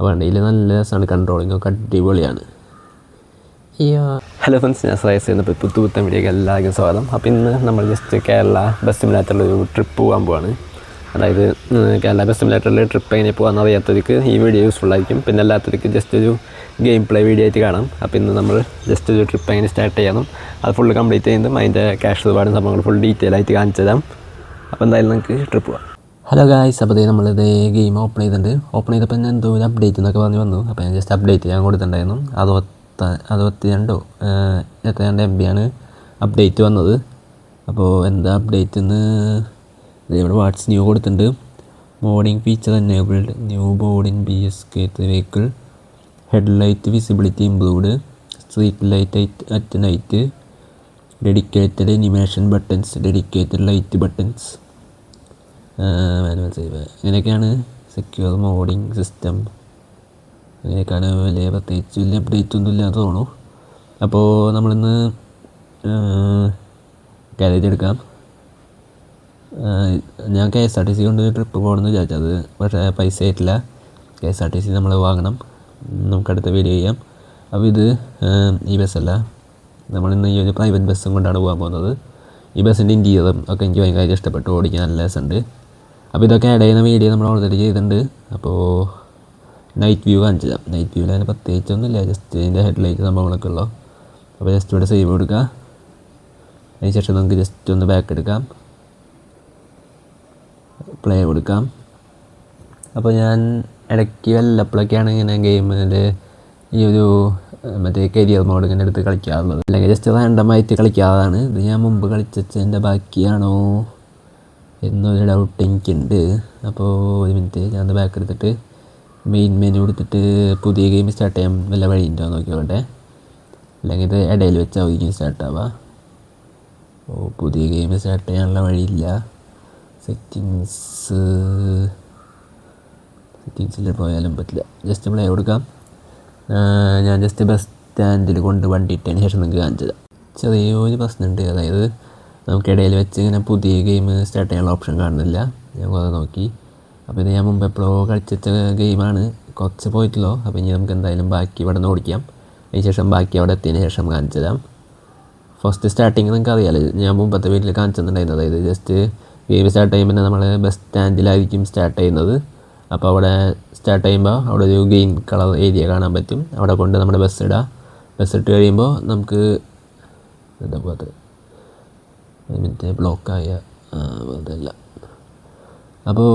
വണ്ടിയിൽ നല്ല രസമാണ് കൺട്രോളിംഗ് ഒക്കെ അടിപൊളിയാണ്. ഹലോ ഫ്രണ്ട്സ് ഞാൻ ശ്രേയസ് ചെയ്യുന്ന പുത്തു പുത്തൻ വീഡിയോക്ക് എല്ലാവർക്കും സ്വാഗതം. അപ്പോൾ ഇന്ന് നമ്മൾ ജസ്റ്റ് കേരള ബസ് സിമുലേറ്ററിൽ ഒരു ട്രിപ്പ് പോകാൻ പോവാണ്. അതായത് കേരള ബസ് സിമുലേറ്ററിൽ ട്രിപ്പ് എങ്ങനെ പോകാമെന്ന് അറിയാത്തവർക്ക് ഈ വീഡിയോ യൂസ്ഫുൾ ആയിരിക്കും. പിന്നെ അല്ലാത്തവർക്ക് ജസ്റ്റ് ഒരു ഗെയിം പ്ലേ വീഡിയോ ആയിട്ട് കാണാം. അപ്പോൾ ഇന്ന് നമ്മൾ ജസ്റ്റ് ഒരു ട്രിപ്പ് എങ്ങനെ സ്റ്റാർട്ട് ചെയ്യണം അത് ഫുള്ള് കംപ്ലീറ്റ് ചെയ്യുന്നതും അതിന്റെ ക്യാഷ് ഒരുപാട് സംഭവങ്ങൾ ഫുൾ ഡീറ്റെയിൽ ആയിട്ട് കാണിച്ചു തരാം അപ്പോൾ എന്തായാലും നമുക്ക് ട്രിപ്പ് പോവാം. ഹലോ ഗായ്സ് അപ്പോൾ ഇതേ നമ്മളിത് ഗെയിം ഓപ്പൺ ചെയ്തിട്ടുണ്ട്. ഓപ്പൺ ചെയ്തപ്പോൾ ഞാൻ എന്തോ ഒരു അപ്ഡേറ്റ് എന്നൊക്കെ പറഞ്ഞ് വന്നു. അപ്പോൾ ഞാൻ ജസ്റ്റ് അപ്ഡേറ്റ് ഞാൻ കൊടുത്തിട്ടുണ്ടായിരുന്നു. അറുപത്ത അറുപത്തി രണ്ടോ എത്ര രണ്ട് എം ബി ആണ് അപ്ഡേറ്റ് വന്നത്. അപ്പോൾ എന്താ അപ്ഡേറ്റ് എന്ന് ഇവിടെ വാട്സ് ന്യൂ കൊടുത്തിട്ടുണ്ട്. Modding feature enabled new board in B S K vehicle headlight visibility improved street light at night dedicated animation buttons dedicated light buttons manual save ഇങ്ങനെയൊക്കെയാണ് secure modding system അങ്ങനെയൊക്കെയാണ് വലിയ പ്രത്യേകിച്ച് വലിയ update ഒന്നും ഇല്ലാതെ തോന്നുന്നു. അപ്പോൾ നമ്മളിന്ന് കാരേജ് എടുക്കാം. ഞാൻ K S R T C കൊണ്ട് ട്രിപ്പ് പോകണമെന്ന് വിചാരിച്ചത് പക്ഷേ പൈസ ആയിട്ടില്ല. K S R T C നമ്മൾ വാങ്ങണം. നമുക്കടുത്ത വീഡിയോ ചെയ്യാം. അപ്പോൾ ഇത് ഈ ബസ്സല്ല നമ്മളിന്ന് ഈ ഒരു പ്രൈവറ്റ് ബസ്സും കൊണ്ടാണ് പോകാൻ പോകുന്നത്. ഈ ബസ്സിന്റെ ഇന്റീരിയറും ഒക്കെ എനിക്ക് ഭയങ്കരമായിട്ട് ഇഷ്ടപ്പെട്ടു. ഓടിക്കാൻ നല്ല രസമുണ്ട്. അപ്പോൾ ഇതൊക്കെ ആഡ് ചെയ്യുന്ന വീഡിയോ നമ്മൾ ഓൾറെഡി ചെയ്തിട്ടുണ്ട്. അപ്പോൾ നൈറ്റ് വ്യൂ കാണിച്ചു തരാം നൈറ്റ് വ്യൂവിൽ അതിന് പ്രത്യേകിച്ചൊന്നുമില്ല. ജസ്റ്റ് ഇതിന്റെ ഹെഡ്ലൈറ്റ് സംഭവങ്ങളൊക്കെ ഉള്ളൂ. അപ്പോൾ ജസ്റ്റ് ഇവിടെ സേവ് കൊടുക്കുക. അതിന് ശേഷം നമുക്ക് ജസ്റ്റ് ഒന്ന് ബാക്ക് എടുക്കാം. പ്ലേ കൊടുക്കാം. അപ്പോൾ ഞാൻ ഇടയ്ക്ക് വല്ലപ്പോഴൊക്കെയാണ് ഇങ്ങനെ ഗെയിമിൽ ഈ ഒരു മറ്റേ കരിയർ മോഡ് ഇങ്ങനെ എടുത്ത് കളിക്കാറുള്ളത്. അല്ലെങ്കിൽ ജസ്റ്റ് റാൻഡമായിട്ട് കളിക്കാറാണ് ഇത് ഞാൻ മുമ്പ് കളിച്ചതിന്റെ ബാക്കിയാണോ? എന്നൊരു ഡൗട്ട് എനിക്കുണ്ട്. അപ്പോൾ ഒരു മിനിറ്റ് ഞാൻ ബാക്ക് എടുത്തിട്ട് മെയിൻ മെനു കൊടുത്തിട്ട് പുതിയ ഗെയിം സ്റ്റാർട്ട് ചെയ്യാൻ വല്ല വഴിയുണ്ടോ നോക്കിക്കോട്ടെ അല്ലെങ്കിൽ ഇത് ഇടയിൽ വെച്ചായിരിക്കും സ്റ്റാർട്ട് ആവുക ഓ പുതിയ ഗെയിം സ്റ്റാർട്ട് ചെയ്യാനുള്ള വഴിയില്ല. സെറ്റിങ്സ് സെറ്റിങ്സിൽ പോയാലും പറ്റില്ല. ജസ്റ്റ് പ്ലേ കൊടുക്കാം. ഞാൻ ജസ്റ്റ് ബസ് സ്റ്റാൻഡിൽ കൊണ്ട് വണ്ടി ഇട്ടതിന് ശേഷം നിങ്ങൾക്ക് കാണിച്ചത് ചെറിയൊരു പ്രശ്നമുണ്ട്. അതായത് നമുക്കിടയിൽ വെച്ച് ഇങ്ങനെ പുതിയ ഗെയിം സ്റ്റാർട്ട് ചെയ്യാനുള്ള ഓപ്ഷൻ കാണുന്നില്ല. ഞാൻ അത് നോക്കി. അപ്പോൾ ഇത് ഞാൻ മുമ്പ് എപ്പോഴോ കളിച്ച ഗെയിമാണ് കുറച്ച് പോയിട്ടുള്ളൂ. അപ്പോൾ ഇനി നമുക്ക് എന്തായാലും ബാക്കി ഇവിടെ നിന്ന് ഓടിക്കാം. അതിന് ശേഷം ബാക്കി അവിടെ എത്തിയതിന് ശേഷം കാണിച്ചു തരാം. ഫസ്റ്റ് സ്റ്റാർട്ടിങ് നിങ്ങൾക്ക് അറിയാലോ. ഞാൻ മുമ്പത്തെ വീട്ടിൽ കാണിച്ചിട്ടുണ്ടായിരുന്നു. അതായത് ജസ്റ്റ് ഗെയിം സ്റ്റാർട്ട് ചെയ്യുമ്പോൾ നമ്മൾ ബസ് സ്റ്റാൻഡിലായിരിക്കും സ്റ്റാർട്ട് ചെയ്യുന്നത്. അപ്പോൾ അവിടെ സ്റ്റാർട്ട് ചെയ്യുമ്പോൾ അവിടെ ഒരു ഗ്രീൻ കളർ ഏരിയ കാണാൻ പറ്റും. അവിടെ കൊണ്ട് നമ്മുടെ ബസ് ഇടാം. ബസ് ഇട്ട് കഴിയുമ്പോൾ നമുക്ക് എന്താ പോകത്ത് ഒരു മിനിറ്റ് ബ്ലോക്കായ അതല്ല. അപ്പോൾ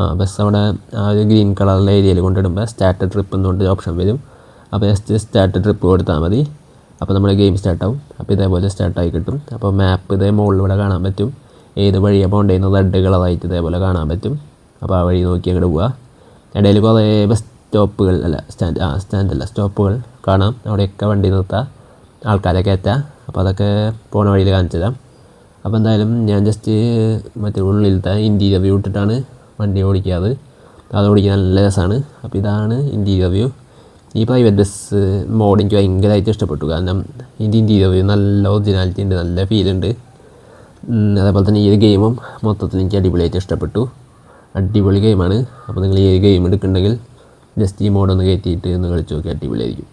ആ ബസ് അവിടെ ആ ഒരു ഗ്രീൻ കളറിലെ ഏരിയയിൽ കൊണ്ടിടുമ്പോൾ സ്റ്റാർട്ട് ട്രിപ്പ് എന്നുകൊണ്ട് ഓപ്ഷൻ വരും. അപ്പോൾ ജസ്റ്റ് സ്റ്റാർട്ട് ട്രിപ്പ് കൊടുത്താൽ മതി. അപ്പോൾ നമ്മുടെ ഗെയിം സ്റ്റാർട്ടാവും. അപ്പോൾ ഇതേപോലെ സ്റ്റാർട്ടായി കിട്ടും. അപ്പോൾ മാപ്പ് ഇതേ മുകളിൽ ഇവിടെ കാണാൻ പറ്റും. ഏത് വഴിയാണ് പോകേണ്ടതെന്ന് റെഡ് കളറായിട്ട് ഇതേപോലെ കാണാൻ പറ്റും. അപ്പോൾ ആ വഴി നോക്കി അങ്ങോട്ട് പോവുക ഇടയിൽ കുറേ ബസ് സ്റ്റോപ്പുകൾ അല്ല സ്റ്റാൻഡ് ആ സ്റ്റാൻഡ് അല്ല സ്റ്റോപ്പുകൾ കാണാം. അവിടെയൊക്കെ വണ്ടി നിർത്താം. ആൾക്കാരെ എത്തുക അപ്പോൾ അതൊക്കെ പോണ വഴിയിൽ കാണിച്ചു തരാം അപ്പോൾ എന്തായാലും ഞാൻ ജസ്റ്റ് മറ്റേ ഉള്ളിലത്തെ ഇന്റീരിയർ വ്യൂ ഇട്ടിട്ടാണ് വണ്ടി ഓടിക്കാറ്. അത് ഓടിക്കാൻ നല്ല രസമാണ്. അപ്പോൾ ഇതാണ് ഇന്റീരിയർ വ്യൂ ഈ പ്രൈവറ്റ് ബസ് മോഡ് എനിക്ക് ഭയങ്കരമായിട്ട് ഇഷ്ടപ്പെട്ടു. കാരണം ഇതിന്റെ ഇന്റീരിയർ വ്യൂ നല്ല ഒറിജിനാലിറ്റി ഉണ്ട് നല്ല ഉം, അതേപോലെ തന്നെ ഈ ഒരു ഗെയിമും മൊത്തത്തിൽ എനിക്ക് അടിപൊളിയായിട്ട് ഇഷ്ടപ്പെട്ടു. അടിപൊളി ഗെയിമാണ് അപ്പോൾ നിങ്ങൾ ഈ ഗെയിം എടുക്കുന്നുണ്ടെങ്കിൽ ജസ്റ്റ് ഈ മോഡൊന്ന് കയറ്റിയിട്ട് ഒന്ന് കളിച്ച് നോക്കി അടിപൊളിയായിരിക്കും.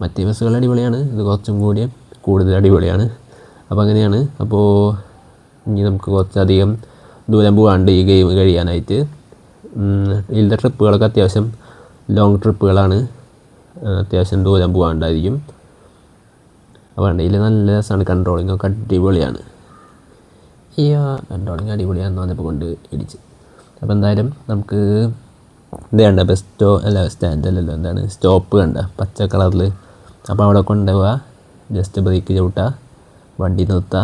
മറ്റേ ബസ്സുകൾ അടിപൊളിയാണ്. ഇത് കുറച്ചും കൂടി കൂടുതൽ അടിപൊളിയാണ്. അപ്പോൾ അങ്ങനെയാണ്. അപ്പോൾ ഇനി നമുക്ക് കുറച്ചധികം ദൂരം പോകാണ്ട് ഈ ഗെയിം കഴിയാനായിട്ട്. ഇതിന്റെ ട്രിപ്പുകളൊക്കെ അത്യാവശ്യം ലോങ് ട്രിപ്പുകളാണ് അത്യാവശ്യം ദൂരം പോകാണ്ടായിരിക്കും. അപ്പോൾ ഇതിൽ നല്ല രസമാണ്. കൺട്രോളിംഗ് ഒക്കെ അടിപൊളിയാണ്. ഈ കൺട്രോളിങ് അടിപൊളിയാണെന്ന് പറഞ്ഞപ്പോൾ കൊണ്ട് ഇടിച്ച്. അപ്പോൾ എന്തായാലും നമുക്ക് ഇത് കണ്ട ബസ് സ്റ്റോ അല്ല സ്റ്റാൻഡ് അല്ലല്ലോ. എന്താണ്? സ്റ്റോപ്പ് കണ്ട പച്ച കളറിൽ അപ്പോൾ അവിടെ കൊണ്ടുപോവുക ജസ്റ്റ് ബ്രേക്ക് ചവിട്ടുക വണ്ടി നിർത്തുക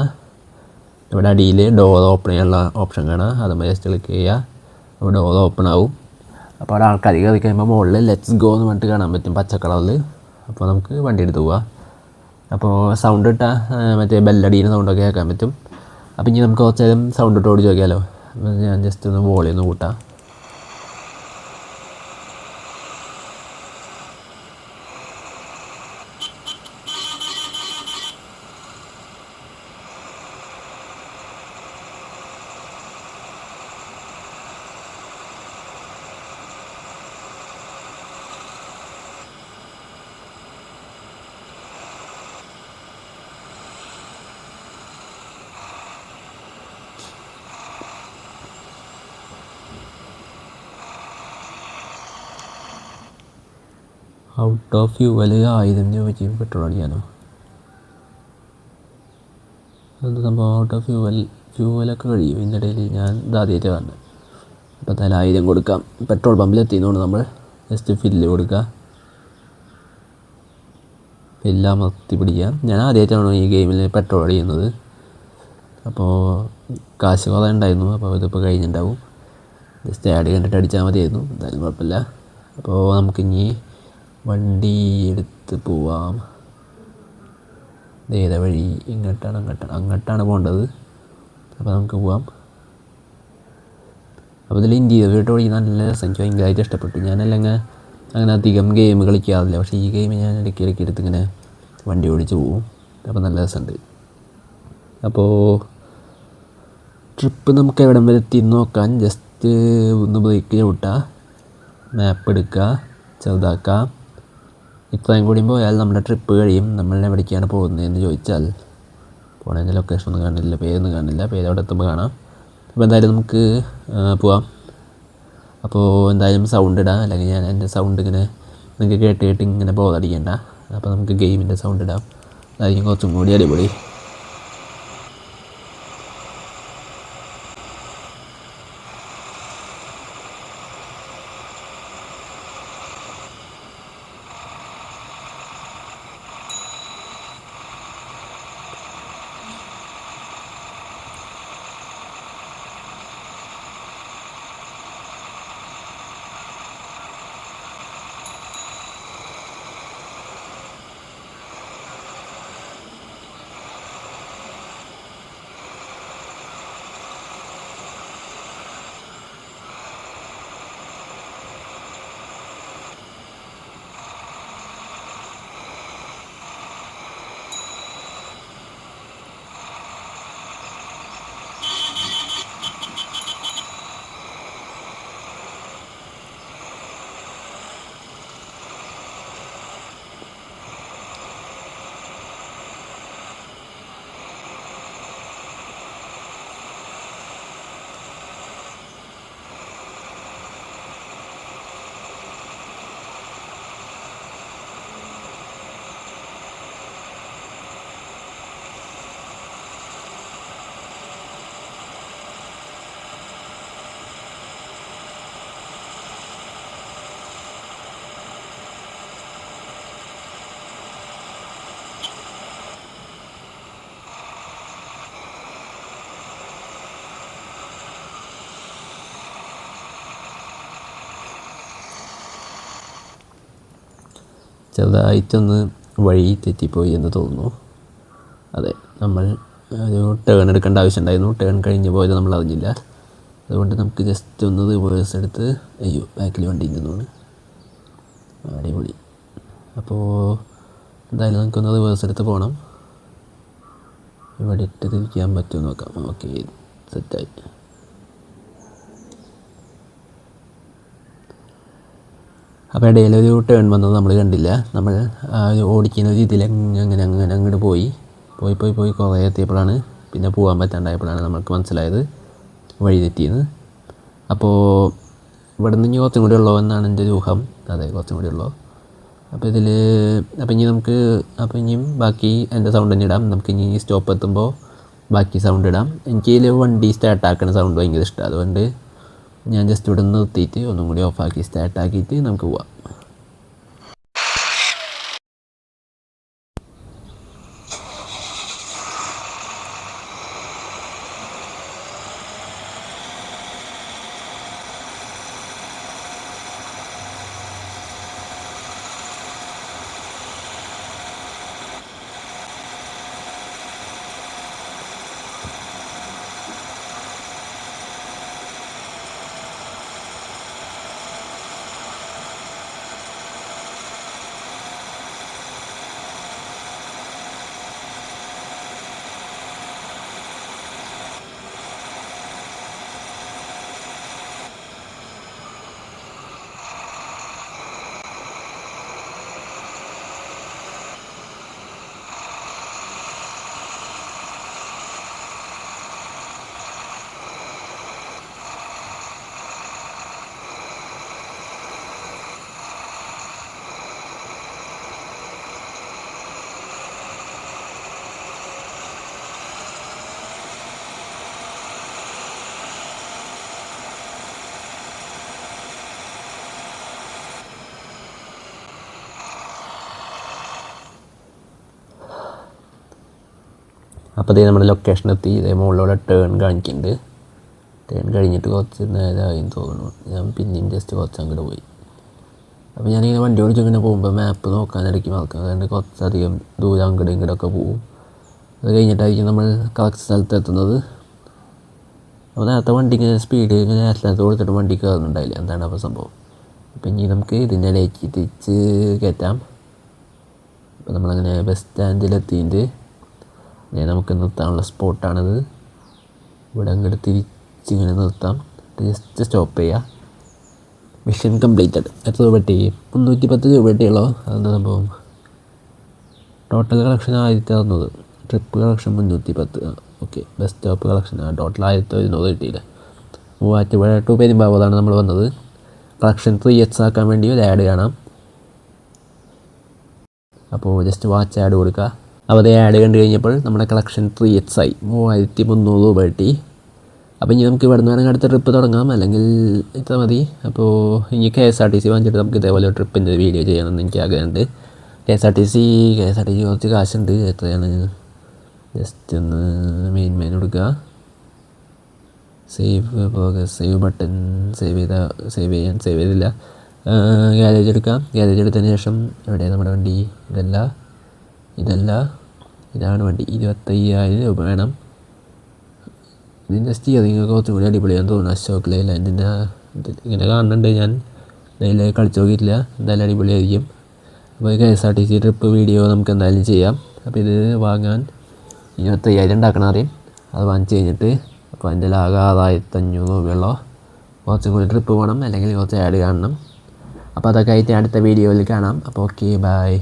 ഇവിടെ അടിയിൽ ഡോർ ഓപ്പൺ ചെയ്യാനുള്ള ഓപ്ഷൻ കാണാം. അതുമ്പോൾ ജസ്റ്റ് ക്ലിക്ക് ചെയ്യുക അപ്പോൾ ഡോർ ഓപ്പൺ ആവും. അപ്പോൾ അവിടെ ആൾക്കാർ കയറി കഴിയുമ്പോൾ മുകളിൽ ലെറ്റ്സ് ഗോ എന്ന് പറഞ്ഞിട്ട് കാണാൻ പറ്റും പച്ച കളറിൽ അപ്പോൾ നമുക്ക് വണ്ടി എടുത്ത് പോവാം. അപ്പോൾ സൗണ്ട് ഇട്ടാൽ മറ്റേ ബെല്ലടീന്റെ സൗണ്ടൊക്കെ കേൾക്കാൻ പറ്റും. അപ്പോൾ ഇനി നമുക്ക് കുറച്ച് നേരം സൗണ്ട് ഇട്ട് ഓടിച്ച് നോക്കിയാലോ ഞാൻ ജസ്റ്റ് ഒന്ന് വോളിയൊന്ന് കൂട്ടാം. ഔട്ട് ഓഫ് ഫ്യൂവൽ ആയിരം രൂപയ്ക്ക് പെട്രോൾ അടിക്കാനോ? അത് സംഭവം ഔട്ട് ഓഫ് ഫ്യൂവൽ ഫ്യൂവലൊക്കെ കഴിയും. ഇതിന്റെ ഇടയിൽ ഞാൻ ഇതാദ്യമായിട്ട് കാണുന്നത് അപ്പോൾ എന്തായാലും ആയിരം കൊടുക്കാം. പെട്രോൾ പമ്പിൽ എത്തിയതുകൊണ്ട് നമ്മൾ ജസ്റ്റ് ഫില്ല് കൊടുക്കുക എല്ലാം മത്തി പിടിക്കാം ഞാൻ ആദ്യമായിട്ടാണ് ഈ ഗെയിമിൽ പെട്രോൾ അടിക്കുന്നത്. അപ്പോൾ കാശ് കുറേ ഉണ്ടായിരുന്നു. അപ്പോൾ ഇതിപ്പോൾ കഴിഞ്ഞിട്ടുണ്ടാവും ജസ്റ്റ് ആഡ് കണ്ടിട്ട് അടിച്ചാൽ മതിയായിരുന്നു. എന്തായാലും കുഴപ്പമില്ല. അപ്പോൾ നമുക്കിനി വണ്ടി എടുത്ത് പോവാം ഏതാ വഴി. ഇങ്ങോട്ടാണ് അങ്ങോട്ടാണ്. അങ്ങോട്ടാണ് പോകേണ്ടത്. അപ്പോൾ നമുക്ക് പോവാം. അപ്പോൾ ഇതിൽ ഇന്ത്യ വീട്ടോ വഴി നല്ല രസം. എനിക്ക് ഭയങ്കരമായിട്ട് ഇഷ്ടപ്പെട്ടു. ഞാനല്ലെങ്കിൽ അങ്ങനെ അധികം ഗെയിം കളിക്കാറില്ല. പക്ഷേ ഈ ഗെയിം ഞാൻ ഇടയ്ക്ക് ഇടയ്ക്ക് എടുത്ത് ഇങ്ങനെ വണ്ടി ഓടിച്ച് പോവും. അപ്പോൾ നല്ല രസമുണ്ട്. അപ്പോൾ ട്രിപ്പ് നമുക്ക് എവിടം വരെ എത്തി നോക്കാൻ ജസ്റ്റ് ഒന്ന് ബ്രേക്ക് ചവിട്ടുക മാപ്പ് എടുക്കുക ചെറുതാക്കുക ഇത്രയും കൂടി പോയാൽ നമ്മുടെ ട്രിപ്പ് കഴിയും. നമ്മൾ എവിടേക്കാണ് പോകുന്നതെന്ന് ചോദിച്ചാൽ പോണതിന്റെ ലൊക്കേഷൻ ഒന്നും കാണില്ല പേരൊന്നും കാണില്ല. പേര് അവിടെ എത്തുമ്പോൾ കാണാം. അപ്പോൾ എന്തായാലും നമുക്ക് പോവാം. അപ്പോൾ എന്തായാലും സൗണ്ട് ഇടാം. അല്ലെങ്കിൽ ഞാൻ എന്റെ സൗണ്ട് ഇങ്ങനെ നിങ്ങൾക്ക് കേട്ട് കേട്ട് ഇങ്ങനെ ബോധടിക്കേണ്ട അപ്പോൾ നമുക്ക് ഗെയിമിന്റെ സൗണ്ട് ഇടാം. അതായിരിക്കും കുറച്ചും കൂടി അടിപൊളി. ചെറുതായിട്ടൊന്ന് വഴി തെറ്റിപ്പോയി എന്ന് തോന്നുന്നു. അതെ നമ്മൾ ഒരു ടേൺ എടുക്കേണ്ട ആവശ്യമുണ്ടായിരുന്നു. ടേൺ കഴിഞ്ഞ് പോയത് നമ്മൾ അറിഞ്ഞില്ല. അതുകൊണ്ട് നമുക്ക് ജസ്റ്റ് ഒന്ന് റിവേഴ്സ് എടുത്ത് അയ്യോ ബാക്കിൽ വണ്ടി നിന്നു അടിപൊളി. അപ്പോൾ എന്തായാലും നമുക്കൊന്ന് റിവേഴ്സ് എടുത്ത് പോകണം ഇവിടെ ഇട്ട് തിരിക്കാൻ പറ്റുമെന്ന് നോക്കാം. ഓക്കെ സെറ്റായി അപ്പോൾ ഇടയിലൊരു ടേൺ വന്നത് നമ്മൾ കണ്ടില്ല. നമ്മൾ ഒരു ഓടിക്കുന്ന രീതിയിൽ അങ്ങനെ അങ്ങനെ അങ്ങോട്ട് പോയി. പോയി പോയി പോയി കുറേ എത്തിയപ്പോഴാണ് പിന്നെ പോകാൻ പറ്റാണ്ടായപ്പോഴാണ് നമുക്ക് മനസ്സിലായത് വഴി തെറ്റിയെന്ന്. അപ്പോൾ ഇവിടെ നിന്ന് ഇനി കുറച്ചും കൂടി ഉള്ളോ എന്നാണ് എന്റെ ഒരു ഊഹം. അതെ കുറച്ചും കൂടി ഉള്ളോ. അപ്പോൾ ഇതിൽ അപ്പോൾ ഇനി നമുക്ക് അപ്പോൾ ഇനിയും ബാക്കി എന്റെ സൗണ്ട് തന്നെ ഇടാം. നമുക്ക് ഇനി സ്റ്റോപ്പ് എത്തുമ്പോൾ ബാക്കി സൗണ്ട് ഇടാം. എനിക്ക് ഇതിൽ വണ്ടി സ്റ്റാർട്ടാക്കുന്ന സൗണ്ട് ഭയങ്കര ഇഷ്ടമാണ് അതുകൊണ്ട് ഞാൻ ജസ്റ്റ് ഇവിടെ നിർത്തിയിട്ട് ഒന്നും കൂടി ഓഫാക്കി സ്റ്റാർട്ടാക്കിയിട്ട് നമുക്ക് പോവാം. അപ്പോൾ ഇതേ നമ്മുടെ ലൊക്കേഷൻ എത്തി. ഇതേ മുകളിലൂടെ ടേൺ കാണിക്കുന്നുണ്ട് ടേൺ കഴിഞ്ഞിട്ട് കുറച്ച് നേരമായി തോന്നുന്നു. ഞാൻ പിന്നെയും ജസ്റ്റ് കുറച്ച് അങ്ങോട്ട് പോയി. അപ്പോൾ ഞാനിങ്ങനെ വണ്ടി ഓടിച്ച് ഇങ്ങനെ പോകുമ്പോൾ മാപ്പ് നോക്കാനിടയ്ക്ക് മറക്കും അതുകൊണ്ട് കുറച്ചധികം ദൂരം അങ്ങോട്ടും ഇങ്ങോട്ടൊക്കെ പോകും അത് കഴിഞ്ഞിട്ടായിരിക്കും നമ്മൾ കറക്റ്റ് സ്ഥലത്ത് എത്തുന്നത്. അപ്പോൾ നേരത്തെ വണ്ടി ഇങ്ങനെ സ്പീഡ് ഇങ്ങനെ ആക്സിഡന്റ് കൊടുത്തിട്ട് വണ്ടി കയറുന്നുണ്ടായില്ല എന്താണ് അപ്പോൾ സംഭവം? അപ്പം ഇനി നമുക്ക് ഇതിന്റെ ഇടയ്ക്ക് തിരിച്ച് കയറ്റാം അപ്പോൾ നമ്മളങ്ങനെ ബസ് സ്റ്റാൻഡിലെത്തിയിട്ട് നമുക്ക് നിർത്താനുള്ള സ്പോട്ടാണിത്. ഇവിടെ അങ്ങോട്ട് തിരിച്ചിങ്ങനെ നിർത്താം. ജസ്റ്റ് സ്റ്റോപ്പ് ചെയ്യുക മിഷൻ കംപ്ലീറ്റഡ് എത്ര രൂപ കിട്ടി മുന്നൂറ്റി പത്ത് രൂപ കിട്ടിയുള്ളൂ അതെന്താ സംഭവം? ടോട്ടൽ കളക്ഷൻ ആയിരത്തി അറുന്നൂറ്. ട്രിപ്പ് കളക്ഷൻ മുന്നൂറ്റി പത്ത് ആ ഓക്കെ ബസ് സ്റ്റോപ്പ് കളക്ഷൻ ആ ടോട്ടൽ ആയിരത്തി ഒരുന്നൂറ് കിട്ടിയില്ല. മൂവാറ്റുപുഴ ടു പെരുമ്പാവൂരാണ് നമ്മൾ വന്നത്. കളക്ഷൻ ത്രീ എക്സ് ആക്കാൻ വേണ്ടി ഒരു ആഡ് കാണാം. അപ്പോൾ ജസ്റ്റ് വാച്ച് ആഡ് കൊടുക്കുക. അപ്പോൾ അതേ ആഡ് കണ്ടു കഴിഞ്ഞപ്പോൾ നമ്മുടെ കളക്ഷൻ ത്രീ എക്സ് ആയി. മൂവായിരത്തി മുന്നൂറ് രൂപ കിട്ടി. അപ്പോൾ ഇനി നമുക്ക് ഇവിടെ നിന്ന് അടുത്ത ട്രിപ്പ് തുടങ്ങാം. അല്ലെങ്കിൽ ഇത്ര മതി. അപ്പോൾ ഇനി K S R T C വാങ്ങിച്ചിട്ട് നമുക്ക് ഇതേപോലെ ട്രിപ്പിന്റെ വീഡിയോ ചെയ്യണമെന്ന് എനിക്ക് ആഗ്രഹമുണ്ട്. K S R T C K S R T C കുറച്ച് കാശുണ്ട്. എത്രയാണ്? ജസ്റ്റ് ഒന്ന് മെയിൻ മെയിൻ കൊടുക്കുക save progress save button save ചെയ്ത സേവ് ചെയ്യാൻ സേവ് ചെയ്തില്ല. ഗ്യാരേജ് എടുക്കാം. ഗ്യാരേജ് എടുത്തതിന് ശേഷം എവിടെയാണ് നമ്മുടെ വണ്ടി ഇതല്ല. ഇതല്ല. ഇതാണ് വണ്ടി. ഇരുപത്തയ്യായിരം രൂപ വേണം. ഇതിന്റെ സ്റ്റിയറിങ്ങൊക്കെ കുറച്ചും കൂടി അടിപൊളിയാന്ന് തോന്നുന്നു അശോക് ലൈലാൻഡിന്റെ ഇത് ഇങ്ങനെ കാണുന്നുണ്ട് ഞാൻ. ഇതിൽ കളിച്ചു നോക്കിയിട്ടില്ല. എന്തായാലും അടിപൊളിയായിരിക്കും. അപ്പോൾ K S R T C trip video നമുക്ക് എന്തായാലും ചെയ്യാം. അപ്പോൾ ഇത് വാങ്ങാൻ ഇരുപത്തയ്യായിരം ഉണ്ടാക്കണം അറിയും. അത് വാങ്ങിച്ച് കഴിഞ്ഞിട്ട് അപ്പോൾ അതിന്റെ ആകെ ആറായിരത്തഞ്ഞൂറ് രൂപയുള്ളൂ. കുറച്ചും കൂടി ട്രിപ്പ് പോകണം അല്ലെങ്കിൽ കുറച്ച് ആഡ് കാണണം. അപ്പോൾ അതൊക്കെ ആയിട്ട് അടുത്ത വീഡിയോയിൽ കാണാം. അപ്പോൾ ഓക്കെ ബൈ